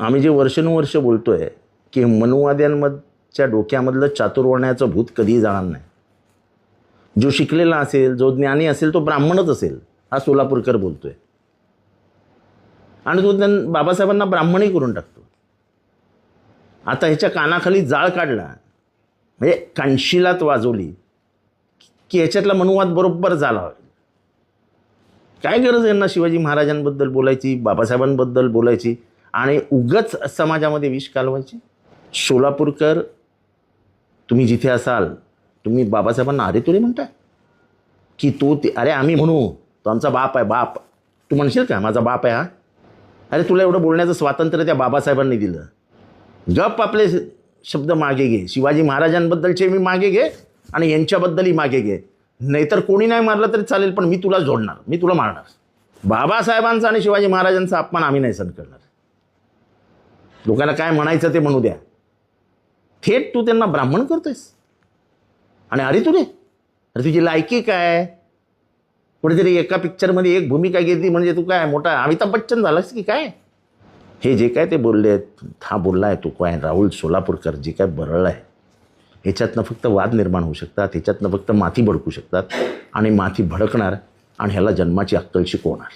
आम्ही जे वर्षानुवर्ष बोलतोय की मनुवाद्यांमधच्या डोक्यामधलं चातुर्वर्ण्याचं भूत कधीही जाणार नाही. जो शिकलेला असेल जो ज्ञानी असेल तो ब्राह्मणच असेल हा सोलापूरकर बोलतोय. आणि तो त्यां बाबासाहेबांना ब्राह्मणही करून टाकतो. आता ह्याच्या कानाखाली जाळ काढला म्हणजे कांशिलात वाजवली की ह्याच्यातला मनुवाद बरोबर झाला. काय गरज यांना शिवाजी महाराजांबद्दल बोलायची बाबासाहेबांबद्दल बोलायची? आणि उगच समाजामध्ये विष कालवायची? सोलापूरकर तुम्ही जिथे असाल तुम्ही बाबासाहेबांना अरे तुरे म्हणताय. की तो ते अरे आम्ही म्हणू तो आमचा बाप आहे बाप. तू म्हणशील का माझा बाप आहे हा? अरे तुला एवढं बोलण्याचं स्वातंत्र्य त्या बाबासाहेबांनी दिलं. गप आपले शब्द मागे घे. शिवाजी महाराजांबद्दलचे मी मागे घे आणि यांच्याबद्दलही मागे घे. नाहीतर कोणी नाही मारलं तरी चालेल पण मी तुला जोडणार मी तुला मारणार. बाबासाहेबांचा आणि शिवाजी महाराजांचा अपमान आम्ही नाही सहन करणार. लोकांना काय म्हणायचं ते म्हणू द्या. थेट तू त्यांना ब्राह्मण करतोयस. आणि अरे तुरे अरे तुझी लायकी काय? कुठेतरी एका पिक्चरमध्ये एक भूमिका घेतली म्हणजे तू काय मोठा अमिताभ बच्चन झालास की काय? हे जे काय ते बोलले आहेत हा बोलला आहे तू काय? राहुल सोलापूरकर जे काय बरळलं आहे ह्याच्यातनं फक्त वाद निर्माण होऊ शकतात ह्याच्यातनं फक्त माती भडकू शकतात आणि माती भडकणार आणि ह्याला जन्माची अक्कल शिकवणार